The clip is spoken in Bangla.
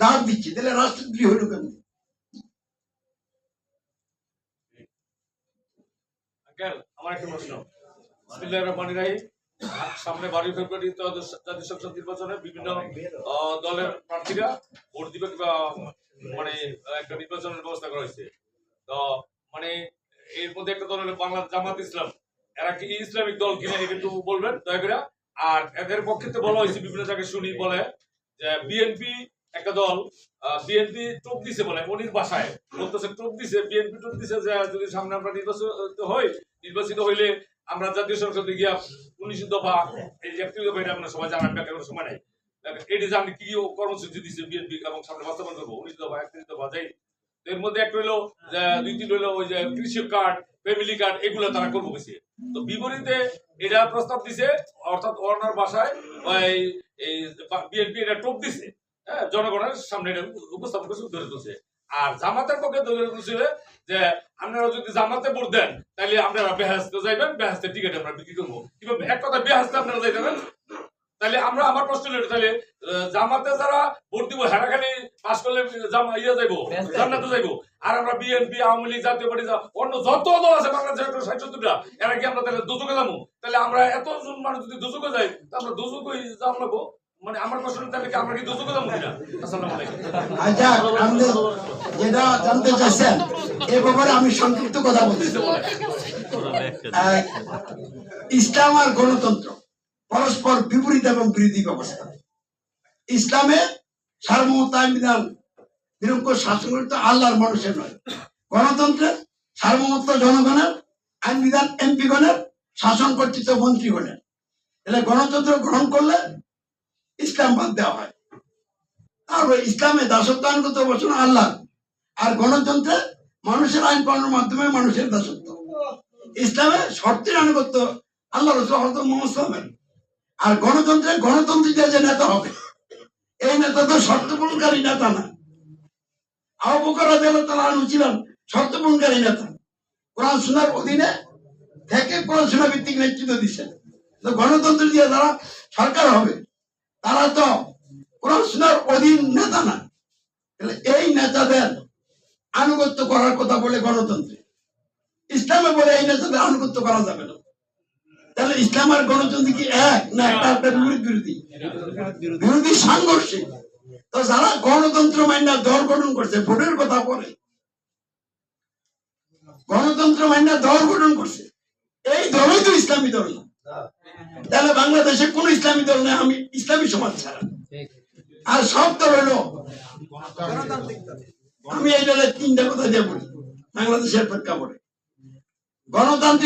দাঁত দিচ্ছি, তাহলে রাষ্ট্রদ্রোহী হলো কেমন মানে তো মানে এর একটা দল হলো জামাত ইসলাম। এরা কি ইসলামিক দল কিনা একটু বলবেন, দয়া করে। আর এদের পক্ষে তো বলা হয়েছে, বিভিন্ন জায়গায় শুনি বলে, যে বিএনপি একটা দল বিএনপি টোপ দিছে বলে, মনির বাসায়। বলতেছে, টোপ দিছে বিএনপি টোপ দিছে, যে যদি সামনে আমরা নির্বাচিত হই, নির্বাচিত হইলে আমরা জাতীয় সংসদে গিয়া উনিশ দফা, এই যে একত্রিশ দফা, এটা আমরা সবাই জানার করার সময় নাই। এটি কি কর্মসূচি দিচ্ছে বিএনপি এবং সামনে বাস্তবায়ন করব, উনিশ দফা, একত্রিশ দফা, যাই। এর মধ্যে একটা হইল দুই তিন হইল, ওই যে কৃষি কার্ড, ফ্যামিলি কার্ড, এগুলো তারা করব বেশি তো বিপরীতে এটা প্রস্তাব দিছে, অর্থাৎ ওনার বাসায় এই বিএনপি এটা টোপ দিছে। জনগণের সামনে এটা উপস্থাপন করছে ধরে তুলছে। আর জামাতের পক্ষে ধরে তুলছিল যে আপনারা যদি জামাতে ভোট দেন তাহলে আপনারা বেহাস্তে যাইবেন বেহাস্তে টিকিট আমরা বিক্রি করব। কিংবা এক কথা বেহাস্তে আপনারা যাই যাবেন তাহলে আমরা আমার প্রশ্ন হলো তাহলে জামাতে যারা ভোট দিব হেরা খালি পাস করলে জামা ইয়ে যাইবো জান্নাতে যাইবো। আর আমরা বিএনপি আওয়ামী লীগ জাতীয় পার্টি অন্য যত দল আছে বাংলাদেশের একশো ষাট সত্তরটা এরা কি আমরা তাহলে দুচকে যাব তাহলে আমরা এতজন মানুষ যদি দুচকে যাই আমরা দুচকে যাম লাগবো মানে এ ইসলাম আর গণতন্ত্র পরস্পর বিপরীত এবং বিরোধী ব্যবস্থা। ইসলামে সার্বভৌমত্ব আইন বিধান শাসন আল্লাহর মানুষের নয়। গণতন্ত্রে সার্বভৌমত্ব জনগণের, আইন বিধান এমপি গণের, শাসন কর্তৃত্ব মন্ত্রীগণের তাহলে গণতন্ত্র গ্রহণ করলে ইসলাম বাদ দেওয়া হয়। তারপরে ইসলামে দাসত্ব আইনগত বচন আল্লাহ আর গণতন্ত্রে মানুষের আইন পালনের মাধ্যমে মানুষের দাসত্ব। ইসলামে শর্তের আনুগত্য আল্লাহ রসুল আর গণতন্ত্রে গণতন্ত্রীদের যে নেতা হবে, এই নেতা তো শর্ত পূরণকারী নেতা না। আবু বকর রাদিয়াল্লাহু তাআলা আনহু ছিলেন শর্ত পূরণকারী নেতা। কোরআন শোনার অধীনে থেকে কোরআন ভিত্তিক নেতৃত্ব দিচ্ছেন। গণতন্ত্র দিয়ে তারা সরকার হবে তারা তো কোরআন শোনার অধীন নেতা না। এই নেতাদের আনুগত্য করার কথা বলে গণতন্ত্রে। ইসলামে বলে এই নেতাদের আনুগত্য করা যাবে না। তাহলে ইসলাম আর গণতন্ত্র কি এক? না বিপরীত বিরোধী। বিরোধী সাংঘর্ষিক। তো যারা গণতন্ত্র মাইনা দল গঠন করছে, ভোটের কথা বলে। গণতন্ত্র মাইনা দল গঠন করছে। এই দলই তো ইসলামী দল না। তাহলে বাংলাদেশে কোন ইসলামী দল নেই, আমি ইসলামী সমাজ ছাড়া। আর সব দল হলো আমি এই দলের তিনটা কথা দিয়ে বলি। বাংলাদেশের প্রেক্ষাপটে। গণতান্ত্রিক